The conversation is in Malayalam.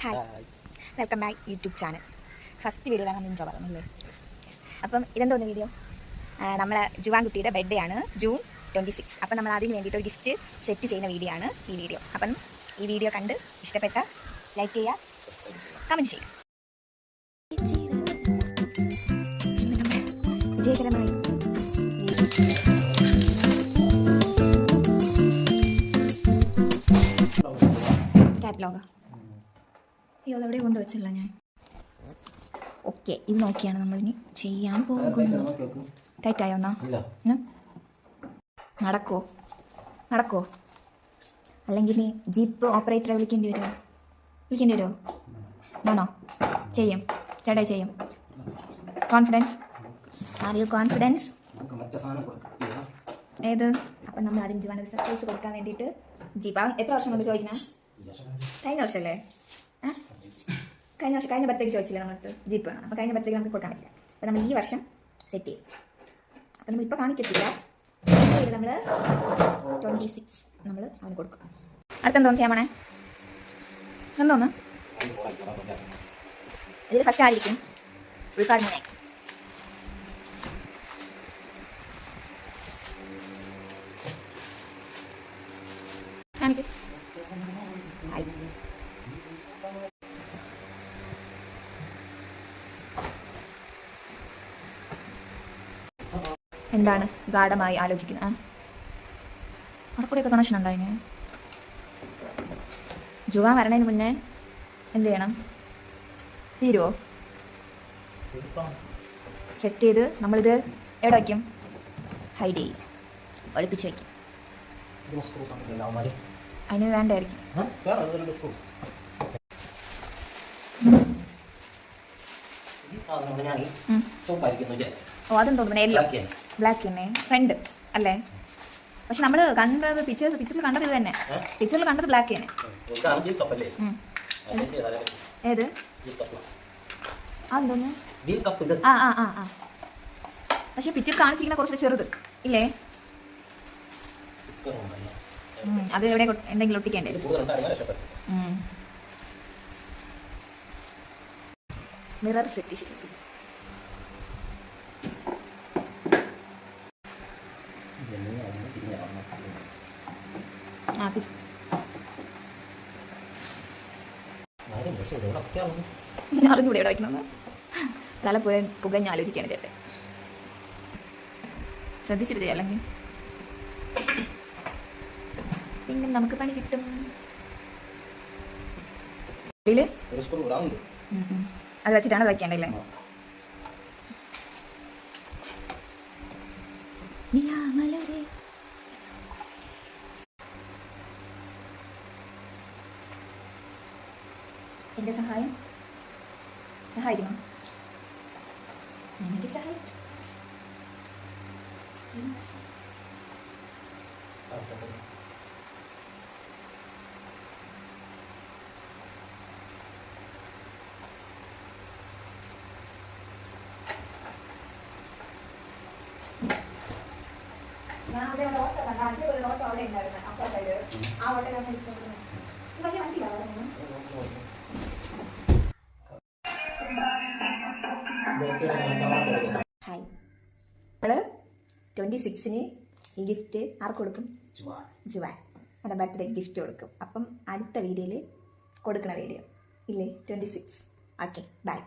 Hi welcome back YouTube channel first വീഡിയോയിലാണ് നമ്മൾ ഇൻട്രോ പറഞ്ഞല്ലേ അപ്പം ഇതെന്തോന്ന് വീഡിയോ നമ്മളെ ജുവാൻ കുട്ടിയുടെ ബർത്ത്ഡേ ആണ് ജൂൺ ട്വന്റി സിക്സ് അപ്പം നമ്മൾ അതിന് വേണ്ടിയിട്ട് ഒരു ഗിഫ്റ്റ് സെറ്റ് ചെയ്യുന്ന വീഡിയോ ആണ് ഈ വീഡിയോ അപ്പം ഈ വീഡിയോ കണ്ട് ഇഷ്ടപ്പെട്ട ലൈക്ക് ചെയ്യുക കമന്റ് ചെയ്യുക വിജയകരമായി കാറ്റലോഗ് അയ്യോ അതെവിടെ കൊണ്ടുവച്ചില്ല ഞാൻ? ഓക്കെ ഇത് നോക്കിയാണ് നമ്മളിനി ചെയ്യാൻ പോകുന്നത്. ടൈറ്റായോ എന്നാ? നടക്കോ? നടക്കോ? അല്ലെങ്കിൽ നീ ജീപ്പ് ഓപ്പറേറ്ററെ വിളിക്കേണ്ടി വരുമോ വിളിക്കേണ്ടി വരുമോ ആണോ ചെയ്യും. ചേട്ടാ ചെയ്യും. Confidence are you confidence. ഏത്? അപ്പം നമ്മൾ അതിന് ജുവാൻ സർപ്രൈസ് കൊടുക്കാൻ വേണ്ടിയിട്ട് ജീപ്പ്. എത്ര വർഷം കൊണ്ട് ചോദിക്കണം. കഴിഞ്ഞ വർഷമല്ലേ കഴിഞ്ഞ വർഷം കഴിഞ്ഞ ബർത്ത്ഡേക്ക് ചോദിച്ചില്ല നമ്മളടുത്ത്? ജീപ്പ് വേണം. അപ്പോൾ കഴിഞ്ഞ ബർത്ത്ഡേക്ക് നമുക്ക് കൊടുക്കാൻ പറ്റില്ല. അപ്പോൾ നമ്മൾ ഈ വർഷം സെറ്റ് ചെയ്തു അപ്പോൾ നമ്മൾ ഇപ്പോൾ കാണിക്കത്തില്ല. നമ്മൾ ട്വന്റി സിക്സ് നമ്മൾ അവന് കൊടുക്കും. അടുത്തെന്തോന്ന് ചെയ്യാൻ പോണേ? എന്തോന്ന്. ഇതിൽ ഫസ്റ്റ് ആയിരിക്കും ഉൾക്കാടിനെ കാണിക്കും ഹായ് എന്താണ്? ഗാഠമായി ആലോചിക്കുന്നത് ആ. അവിടെ കൂടെയൊക്കെ കണക്ഷൻ ഉണ്ടായിന് ജുവാൻ വരണതിന് മുന്നേ എന്ത് ചെയ്യണം? തീരുവോ? സെറ്റ് ചെയ്ത് നമ്മളിത് എവിടെ വയ്ക്കും ഹൈഡ്. ചെയ്യും ഒളിപ്പിച്ച് വയ്ക്കും. അതിന് വേണ്ടായിരിക്കും ആ, വേണം, ഇത് രണ്ട് screw. ഈ സാധനം ഞാൻ ഉം. ചുവപ്പായിരിക്കും എന്ന് വിചാരിച്ചു. ഓ അതെന്തോ യെല്ലോ. ബ്ലാക്ക് തന്നെ ഫ്രണ്ട് അല്ലേ? പക്ഷെ നമ്മൾ കണ്ടത് പിക്ചർ പിക്ചറിൽ കണ്ടത് ഇത് തന്നെ. പിക്ചറിൽ കണ്ടത് ബ്ലാക്ക് തന്നെ ഏത്. അതെന്തോന്ന് ആ. ആ ആ ആ പക്ഷെ പിക്ചർ കാണിച്ചിരിക്കുന്ന കുറച്ചുകൂടി ചെറുത്. ഇല്ലേ? അത് എവിടെ എന്തെങ്കിലും ഒട്ടിക്കേണ്ടി വരും. മിറർ സെറ്റ് ശരിക്കും ഇതെങ്ങനെ അതിന് തിരിഞ്ഞ് വരണം. ആ തിരി- ആരും പക്ഷേ ഇത് ഇവിടെ ഒക്കെയാണ്. അറിഞ്ഞൂടെ എവിടെ വയ്ക്കണമെന്ന്? തല പുക പുകഞ്ഞ് ആലോചിക്കാണ് ചേട്ടൻ. ശ്രദ്ധിച്ചിട്ട് ചെയ്യാം അല്ലെങ്കിൽ? പിന്നെ നമുക്ക് പണി കിട്ടും. അത് വെച്ചിട്ടാണ് വയ്ക്കേണ്ടല്ലേ എന്റെ സഹായം? സഹായിക്കണം എനിക്ക് സഹായിച്ചു. ഞാൻ അവിടെ ഒരു ഓട്ടോ കണ്ട അതിൽ ഒരു ഓട്ടോ അവിടെ ഉണ്ടായിരുന്നു. അപ്പുറ സൈഡ് ആ ഓട്ടോ ഞാൻ വിളിച്ചോണ്ടിരുന്നു വലിയ വണ്ടിയിലാണ് ഹായ് നമ്മൾ ട്വന്റി സിക്സിന് ഈ ഗിഫ്റ്റ് ആർക്ക് കൊടുക്കും? ജുവാൻ. എന്റെ ബർത്ത്ഡേ ഗിഫ്റ്റ് കൊടുക്കും. അപ്പം അടുത്ത വീഡിയോയിൽ കൊടുക്കണ വീഡിയോ ഇല്ലേ? Twenty six okay bye